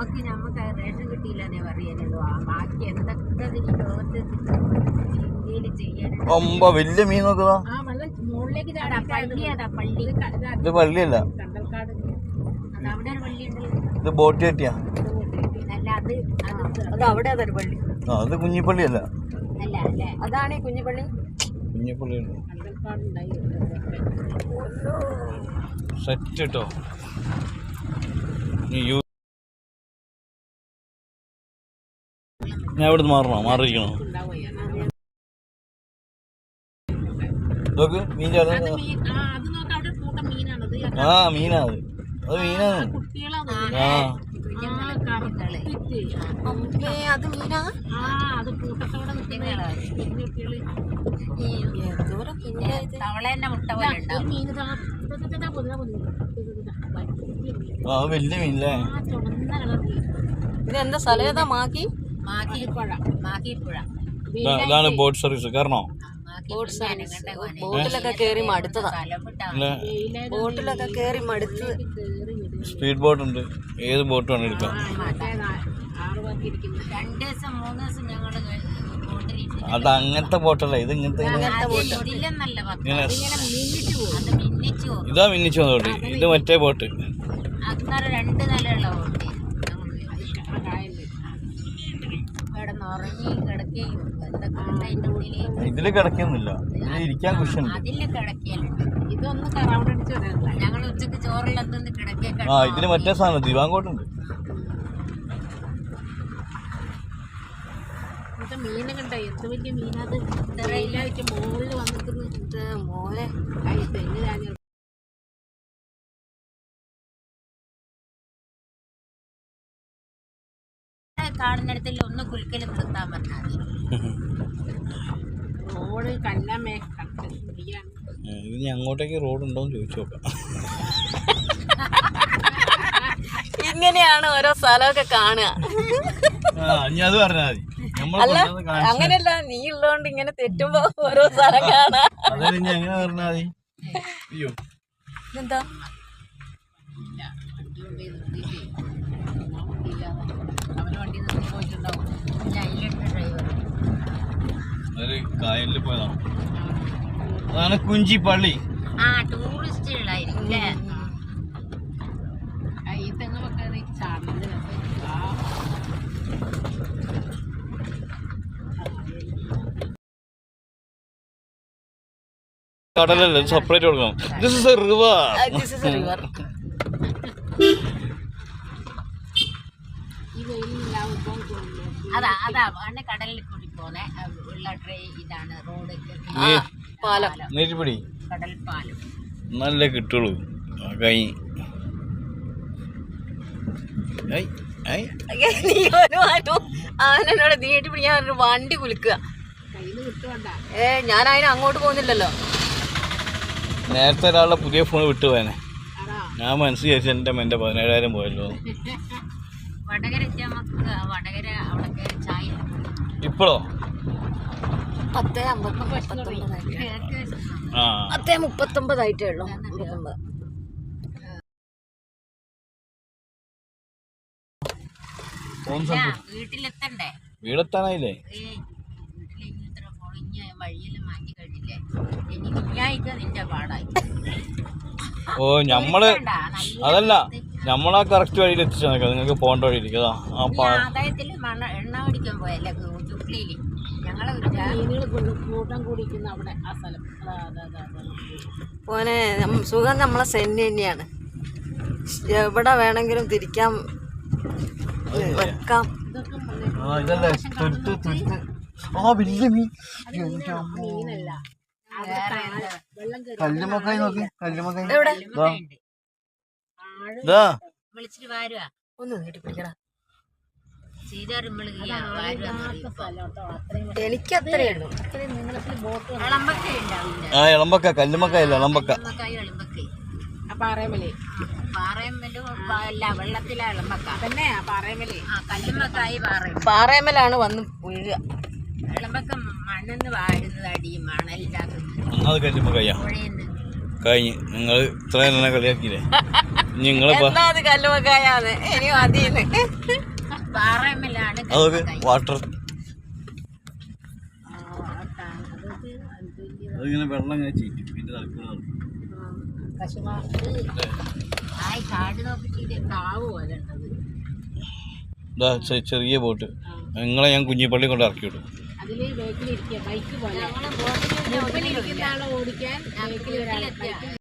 നമുക്ക് നമുക്ക് റേഷൻ കിട്ടിയില്ലെന്നേ പറയുന്നുള്ളൂ ആ ബാക്കി എന്തൊക്കെ ലോകത്ത് ഇന്ത്യയിൽ ചെയ്യാനുണ്ട് ഒമ്പ വലിയ മീൻ നോക്കുക ആ വെള്ളം മുകളിലേക്ക് അതാ പള്ളി ഇത് പള്ളിയല്ല. കണ്ടൽക്കാട് അവിടെ ഒരു പള്ളി ഇത് ബോട്ട് കെട്ടിയാ. അല്ല അത് അത് അത് അവിടെ അതൊരു പള്ളി. ആ അത് കുഞ്ഞിപ്പള്ളിയല്ല. അല്ല അല്ലേ? അതാണ് ഈ കുഞ്ഞിപ്പള്ളി. കുഞ്ഞിപ്പള്ളി സെറ്റ് കേട്ടോ ഞാൻ ഇവിടെ നിന്ന് മാറണോ? മാറിയിരിക്കണോ? നോക്ക് മീൻ ആ മീനാണ്. അത് മീനാണ് ആ അത് മീനാ? ആ അത് കൂട്ടത്തോടെ എന്തോരം തവള തന്നെ മുട്ട പോലെ ഉണ്ടാവും. വലിയ മീനല്ലേ ആ കളർ മീൻ. ഇത് എന്താ സ്ഥലം ഏതാ മാക്കി ഇതാണ് ബോട്ട് സർവീസ് കാരണോ ബോട്ട് സർവീസ്. ബോട്ടിലൊക്കെ കേറി മടുത്തതാ. സ്ഥലം വിട്ടാ ബോട്ടിലൊക്കെ കേറി മടുത്ത്. കേറി സ്പീഡ് ബോട്ട് ഉണ്ട് ഏത് ബോട്ട് വേണം എടുക്കാം രണ്ട് ദിവസം മൂന്ന് ദിവസം അത് അങ്ങനത്തെ ബോട്ടല്ല ഇത് ഇങ്ങനത്തെ ഇങ്ങനെ ഇതില്ലെന്നല്ല പറഞ്ഞു പോകും. അത് മിന്നിച്ചു പോകും. ഇതാ മിന്നിച്ചു ബോട്ട് ഇത് മറ്റേ ബോട്ട്. രണ്ട് നിലയുള്ള ബോട്ട് ആ കായലിൽ കിടന്ന് ഉറങ്ങി കിടക്കുകയും എന്തൊക്കെ ഉണ്ട് അതിന്റെ ഇതിൽ കിടക്കുന്നില്ല ഇതിൽ ഇരിക്കാൻ അതിൽ കിടക്കലുണ്ട് ഇതൊന്ന് അടിച്ച് വരാനില്ല ഞങ്ങൾ ഉച്ചയ്ക്ക് ചോറെല്ലാം തിന്ന് കിടക്കുക ആ ഇതിൽ മറ്റേ സാധനം ദിവാങ്കോട്ടുണ്ട്. മീനൊക്കെ ഉണ്ടായി എന്ത് വലിയ മീനത് റെയിലായിട്ട് മുകളിൽ വന്നിട്ട് മോളെ മോനെ തെങ്ങ് കാണുന്നിടത്തിൽ ഒന്ന് കുലുക്കൽ നിർത്താൻ പറഞ്ഞാൽ റോഡ് കല്ലമേ കട്ട് പിടിയാണ് ഇത് ഇനി അങ്ങോട്ടേക്ക് റോഡ് ഉണ്ടോന്ന് ചോദിച്ചു നോക്കാം ഇങ്ങനെയാണ് ഓരോ സ്ഥലമൊക്കെ കാണുക. അത് പറഞ്ഞാൽ അല്ല അങ്ങനെയല്ല നീ ഉള്ളതുകൊണ്ട് ഇങ്ങനെ തെറ്റുമ്പോ ഓരോ സ്ഥലം കാണാ. അങ്ങനെ പറഞ്ഞാൽ അയ്യോ. എന്താ കായലിൽ പോയതാണ്. അതാണ് കുഞ്ചി പള്ളി കടലല്ല? സെപ്പറേറ്റ് കൊടുക്കണം. This is a river this is river അതാ അതാ അണ്ണ കടലിൽ കൂടി പോന്നെ ഉള്ള ട്രെയിൻ ഇതാണ് റോഡ് പാലം നീറ്റിപ്പിടി. കടൽ പാലം നല്ല കിട്ടുള്ളൂ. ആ, കൈ അവനോട് നീട്ടി പിടിക്കാൻ വണ്ടി കുലുക്കുക. ഏ ഞാൻ അതിന് അങ്ങോട്ട് പോകുന്നില്ലല്ലോ. നേരത്തെ ഒരാളുടെ പുതിയ ഫോൺ വിട്ടു പോയനെ. ഞാൻ മനസ്സിൽ വിചാരിച്ചു എന്റെ എന്റെ പതിനേഴായിരം പോയല്ലോ. വടകര വടകര അവിടെ പത്തേ ഇപ്പോഴോ പത്തേ മുപ്പത്തൊമ്പതായിട്ടേ ഉള്ളൂ. മുപ്പത്തൊമ്പത് ആ, വീട്ടിലെത്തണ്ടേ? വീടെത്താനായില്ലേ? ഓ ഞമ്മൾ അതല്ല ഞമ്മളാ കറക്റ്റ് വഴിയിൽ എത്തിച്ചാൽ നിൽക്കാം നിങ്ങൾക്ക് പോകേണ്ട വഴിയിലേക്ക്. അതാ ആ ചുക്ലിയിൽ ഞങ്ങളെ ഒരു മീനുകൾ കൊണ്ട് കൂട്ടം കൂടിക്കുന്ന അവിടെ ആ സ്ഥലം. അതാ അതാ അതാ അതാ. പോനെ നം- സുഖം നമ്മളെ സെന്നി തന്നെയാണ്. എവിടെ വേണമെങ്കിലും തിരിക്കാം. വെക്കാം. കല്ലുമക്കായി നോക്കി കല്ലുമക്കായി. ഒന്ന് നീട്ടി പിടിക്കടാ സീതാറിമ്മൾ വാരുവാ സ്ഥലം കേട്ടോ. അത്രയും എനിക്ക് അത്രേ ഉള്ളൂ. ആ ഇളമ്പക്ക കല്ലുമക്കയില്ല ഇളമ്പക്ക ഇളമ്പക്കായി ഇളമ്പക്കൈ ആ പാറയമലേ പാറയമ്മൽ അല്ല വെള്ളത്തിലെ ഇളമ്പക്ക തന്നെ ആ പാറയമലേ ആ കല്ലുമ്മക്കായി പാറയും പാറയമലാണ് വന്ന് വീഴുക ഇളമ്പക്ക മണ്ണിന്ന് വാരുന്നത് അടിയും അത് കഴിഞ്ഞ് നിങ്ങൾ ഇത്രയും കളിയാക്കിയില്ലേ? അത് കല്ലുമക്കായാന്ന് ഇനി മതിയെന്ന് അതൊക്കെ വാട്ടർ. അതിങ്ങനെ വെള്ളം ഇങ്ങനെ ചീറ്റും. പിന്നെ നടക്കുന്നത് ആയി കാട് നോക്കിട്ട് കാവ് പോലെ ഉണ്ടത്. ചെറിയ ബോട്ട്. നിങ്ങളെ ഞാൻ കുഞ്ഞിപ്പള്ളി കൊണ്ട് ഇറക്കി വിടും. ബൈക്ക് പോലെ. ഓടിക്കാൻ